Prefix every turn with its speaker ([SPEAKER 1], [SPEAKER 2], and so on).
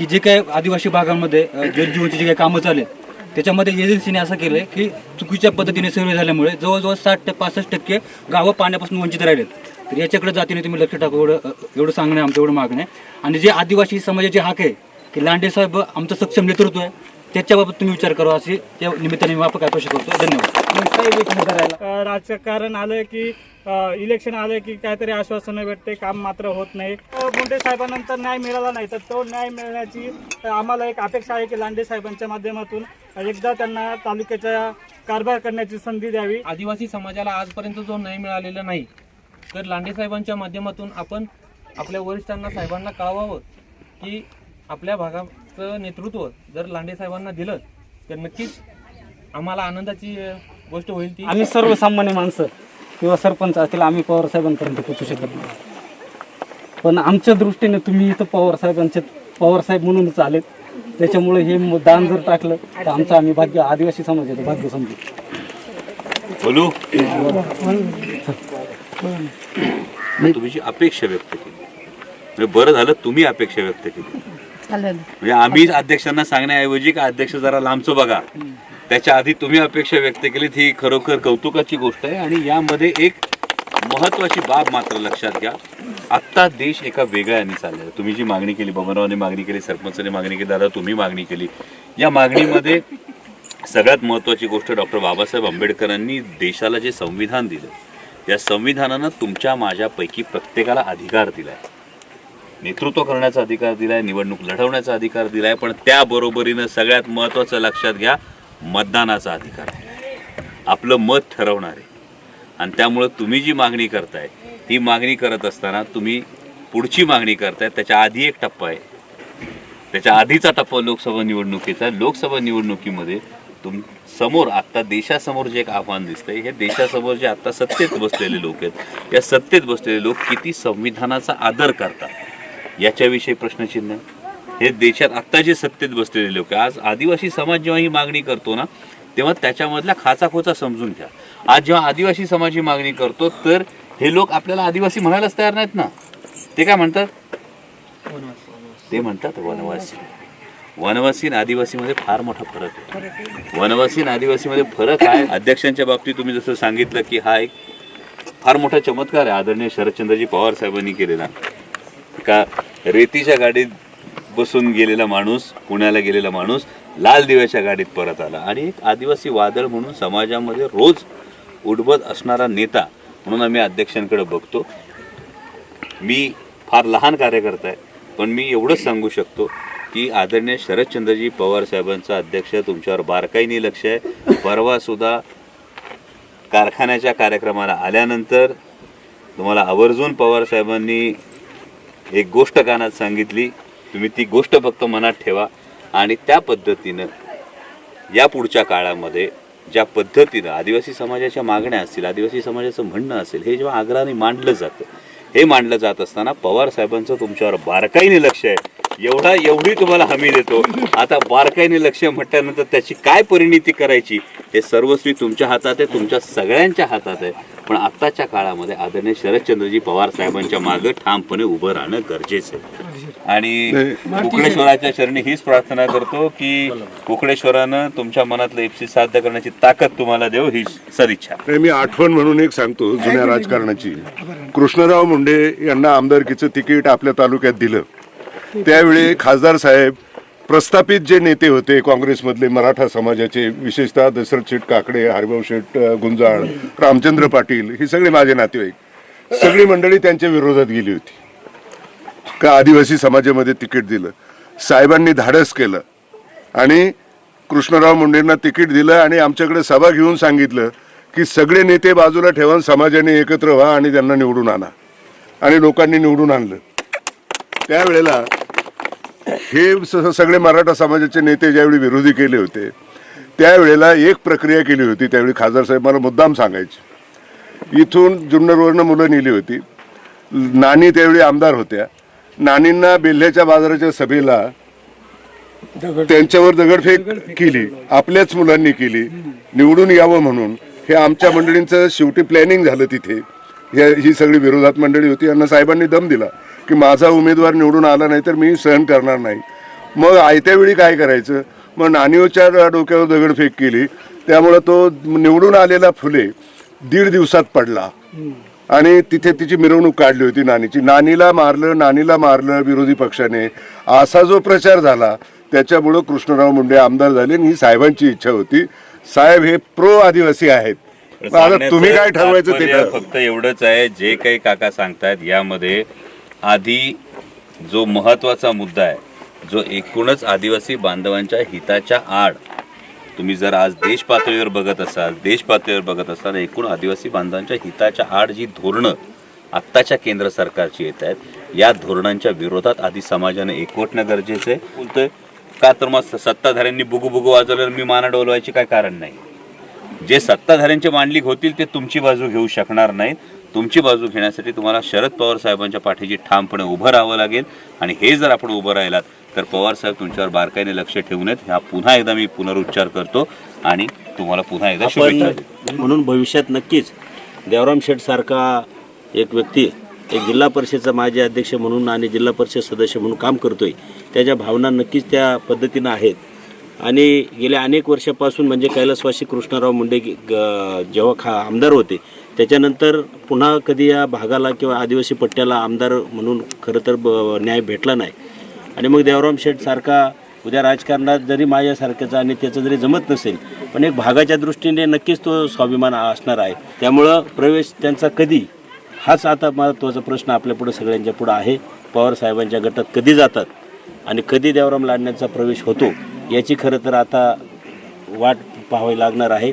[SPEAKER 1] की जे काही आदिवासी भागामध्ये अ, जलजीवनची जे काही कामं चालेल त्याच्यामध्ये एजन्सीने असं केलं आहे की चुकीच्या पद्धतीने सर्वे झाल्यामुळे जवळजवळ साठ ते पासष्ट टक्के गावं पाण्यापासून वंचित राहिलेत. तर याच्याकडे जातीने तुम्ही लक्ष टाकू एवढं एवढं सांगणं आमचं एवढं मागणं आहे. आणि जे आदिवासी समाजाचे हाक आहे की लांडे साहेब आमचं सक्षम नेतृत्व आहे त्याच्याबाबत तुम्ही विचार करा अशी त्या निमित्ताने मी वापक अपेक्षा करतो. धन्यवाद.
[SPEAKER 2] राजकारण आलं की इलेक्शन आलं की काहीतरी आश्वासनं भेटते काम मात्र होत नाही. मुंडे साहेबांनंतर न्याय मिळाला नाही तर तो न्याय मिळण्याची आम्हाला एक अपेक्षा आहे की लांडे साहेबांच्या माध्यमातून एकदा त्यांना तालुक्याच्या कारभार करण्याची संधी द्यावी.
[SPEAKER 3] आदिवासी समाजाला आजपर्यंत जो न्याय मिळालेला नाही तर लांडे साहेबांच्या माध्यमातून आपण आपल्या वरिष्ठांना साहेबांना कळवावं की आपल्या भागाचं नेतृत्व जर लांडे साहेबांना दिलं तर नक्कीच आम्हाला आनंदाची गोष्ट होईल ती.
[SPEAKER 2] आम्ही सर्वसामान्य माणसं किंवा सरपंच असतील आम्ही पवार साहेबांपर्यंत पोचू शकत नाही. पण आमच्या दृष्टीने तुम्ही इथं पवार साहेबांचे पवार साहेब म्हणूनच आलेत. त्याच्यामुळे हे दान जर टाकलं तर आमचं आम्ही भाग्य आदिवासी समाजाचं भाग्य समजू.
[SPEAKER 4] बोलू? तुम्ही जी अपेक्षा व्यक्त केली म्हणजे बरं झालं तुम्ही अपेक्षा व्यक्त केली. म्हणजे आम्ही अध्यक्षांना सांगण्याऐवजी का अध्यक्ष जरा लांबचं बघा. त्याच्या आधी तुम्ही अपेक्षा व्यक्त केलीत ही खरोखर कौतुकाची गोष्ट आहे आणि यामध्ये एक महत्वाची बाब मात्र लक्षात घ्या. आत्ता देश एका वेगळ्याने चालला आहे. तुम्ही जी मागणी केली बबनरावने मागणी केली सरपंचाने मागणी केली दादा तुम्ही मागणी केली. या मागणीमध्ये सगळ्यात महत्वाची गोष्ट डॉक्टर बाबासाहेब आंबेडकरांनी देशाला जे संविधान दिलं या संविधानानं तुमच्या माझ्यापैकी प्रत्येकाला अधिकार दिलाय. नेतृत्व करण्याचा अधिकार दिलाय निवडणूक लढवण्याचा अधिकार दिलाय पण त्याबरोबरीनं सगळ्यात महत्वाचं लक्षात घ्या मतदानाचा अधिकार आपलं मत ठरवणार आहे. आणि त्यामुळं तुम्ही जी मागणी करताय ती मागणी करत असताना तुम्ही पुढची मागणी करताय त्याच्या आधी एक टप्पा आहे. त्याच्या आधीचा टप्पा लोकसभा निवडणुकीचा. लोकसभा निवडणुकीमध्ये तुम समोर आत्ता देशासमोर जे एक आव्हान दिसतंय हे देशासमोर जे आत्ता सत्तेत बसलेले लोक आहेत या सत्तेत बसलेले लोक किती संविधानाचा आदर करतात? याच्याविषयी प्रश्नचिन्ह आहे. हे देशात आत्ता जे सत्तेत बसलेले लोक आज आदिवासी समाज जेव्हा ही मागणी करतो ना तेव्हा त्याच्यामधला खाचाखोचा समजून घ्या. आज जेव्हा आदिवासी समाज ही मागणी करतो तर हे लोक आपल्याला आदिवासी म्हणायलाच तयार नाहीत ना. ते काय म्हणतात? ते म्हणतात वनवासी. वनवासी आणि आदिवासीमध्ये फार मोठा फरक आहे. वनवासी आणि आदिवासीमध्ये फरक आहे. अध्यक्षांच्या बाबतीत तुम्ही जसं सांगितलं की हा एक फार मोठा चमत्कार आहे. आदरणीय शरदचंद्रजी पवार साहेबांनी केलेला. का? रेतीच्या गाडीत बसून गेलेला माणूस पुण्याला गेलेला माणूस लाल दिव्याच्या गाडीत परत आला. आणि एक आदिवासी वादळ म्हणून समाजामध्ये रोज उडबत असणारा नेता म्हणून आम्ही अध्यक्षांकडे बघतो. मी फार लहान कार्यकर्ता आहे पण मी एवढंच सांगू शकतो की आदरणीय शरदचंद्रजी पवार साहेबांचा अध्यक्ष तुमच्यावर बारकाईने लक्ष आहे. परवा सुद्धा कारखान्याच्या कार्यक्रमाला आल्यानंतर तुम्हाला आवर्जून पवार साहेबांनी एक गोष्ट कानात सांगितली तुम्ही ती गोष्ट फक्त मनात ठेवा आणि त्या पद्धतीनं या पुढच्या काळामध्ये ज्या पद्धतीनं आदिवासी समाजाच्या मागण्या असतील आदिवासी समाजाचं म्हणणं असेल हे जेव्हा आग्रहाने मांडलं जातं हे मांडलं जात असताना पवार साहेबांचं तुमच्यावर बारकाईने लक्ष आहे. एवढा एवढी तुम्हाला हमी देतो. आता बारकाईने लक्ष म्हटल्यानंतर त्याची काय परिणिती करायची हे सर्वस्वी तुमच्या हातात आहे तुमच्या सगळ्यांच्या हातात आहे. पण आत्ताच्या काळामध्ये आदरणीय शरदचंद्रजी पवार साहेबांच्या मागे ठामपणे उभं राहणं गरजेचं आहे. आणि कुकडेश्वराच्या चरणी हीच प्रार्थना करतो की कुकडेश्वरानं तुमच्या मनातलं इप्सित साध्य करण्याची ताकद तुम्हाला देव ही सदिच्छा.
[SPEAKER 5] मी आठवण म्हणून एक सांगतो जुन्या राजकारणाची. कृष्णराव मुंडे यांना आमदारकीचं तिकीट आपल्या तालुक्यात दिलं. त्यावेळी खासदार साहेब प्रस्थापित जे नेते होते काँग्रेसमधले मराठा समाजाचे विशेषतः दशरथ शेठ काकडे हरिभाऊ शेठ गुंजाळ रामचंद्र पाटील ही सगळे माझे नातेवाईक. सगळी मंडळी त्यांच्या विरोधात गेली होती. का आदिवासी समाजामध्ये तिकीट दिलं. साहेबांनी धाडस केलं. आणि कृष्णराव मुंडेंना तिकीट दिलं आणि आमच्याकडे सभा घेऊन सांगितलं की सगळे नेते बाजूला ठेवून समाजाने एकत्र व्हा आणि त्यांना निवडून आणा. आणि लोकांनी निवडून आणलं. त्यावेळेला हे सगळे मराठा समाजाचे नेते ज्यावेळी विरोधी केले होते त्यावेळेला एक प्रक्रिया केली होती त्यावेळी खासदार साहेब मला मुद्दाम सांगायचे. इथून जुन्नरवरनं मुलं नेली होती. नानी त्यावेळी आमदार होत्या. नानींना बेल्ह्याच्या बाजाराच्या सभेला त्यांच्यावर दगडफेक केली आपल्याच मुलांनी केली निवडून यावं म्हणून. हे आमच्या मंडळींचं शेवटी प्लॅनिंग झालं तिथे. या- ही सगळी विरोधात मंडळी होती. यांना साहेबांनी दम दिला की माझा उमेदवार निवडून आला नाही तर मी सहन करणार नाही. मग आयत्या वेळी काय करायचं? मग नानिओच्या डोक्यावर दगडफेक केली. त्यामुळं तो निवडून आलेला फुले दीड दिवसात पडला. आणि तिथे तिची मिरवणूक काढली होती नानीची नानीला मारलं नानीला मारलं विरोधी पक्षाने. असा जो प्रचार झाला त्याच्यामुळं कृष्णराव मुंडे आमदार झाले आणि ही साहेबांची इच्छा होती. साहेब हे प्रो आदिवासी आहेत. तुम्ही काय ठरवायचं ते.
[SPEAKER 4] फक्त एवढंच आहे जे काही काका सांगतायत यामध्ये आधी जो महत्त्वाचा मुद्दा आहे जो एकूणच आदिवासी बांधवांच्या हिताच्या आड तुम्ही जर आज देश पातळीवर बघत असाल देश पातळीवर बघत असाल एकूण आदिवासी बांधवांच्या हिताच्या आड जी धोरणं आत्ताच्या केंद्र सरकारची येत आहेत या धोरणांच्या विरोधात आधी समाजाने एकवटणं गरजेचं आहे बोलतोय का तर मग सत्ताधाऱ्यांनी बुगू बुगू वाजवल्यावर मी माना डोलवायची काय कारण नाही जे सत्ताधाऱ्यांचे मांडलिक होतील ते तुमची बाजू घेऊ शकणार नाहीत. तुमची बाजू घेण्यासाठी तुम्हाला शरद पवार साहेबांच्या पाठीशी ठामपणे उभं राहावं लागेल. आणि हे जर आपण उभं राहिलात तर पवार साहेब तुमच्यावर बारकाईने लक्ष ठेवून आहेत. ह्या पुन्हा एकदा मी पुनरुच्चार करतो आणि तुम्हाला पुन्हा एकदा शुभेच्छा देतो.
[SPEAKER 6] म्हणून भविष्यात नक्कीच देवराम शेठ सारखा एक व्यक्ती एक जिल्हा परिषदचा माजी अध्यक्ष म्हणून आणि जिल्हा परिषद सदस्य म्हणून काम करतोय. त्याच्या भावना नक्कीच त्या पद्धतीनं आहेत. आणि गेल्या अनेक वर्षापासून म्हणजे कैलासवासी कृष्णराव मुंडे ग- जेव्हा खा आमदार होते त्याच्यानंतर पुन्हा कधी या भागाला किंवा आदिवासी पट्ट्याला आमदार म्हणून खरं तर ब- न्याय भेटला नाही. आणि मग देवराम शेठ सारखा उद्या राजकारणात जरी माझ्यासारख्याचा आणि त्याचं जरी जमत नसेल पण एक भागाच्या दृष्टीने नक्कीच तो स्वाभिमान असणार आहे. त्यामुळं प्रवेश त्यांचा कधी हाच आता महत्त्वाचा प्रश्न आपल्यापुढं सगळ्यांच्या पुढं आहे. पवार साहेबांच्या गटात कधी जातात आणि कधी देवराम लाडण्याचा प्रवेश होतो याची खरं तर आता वाट पाहावी लागणार आहे.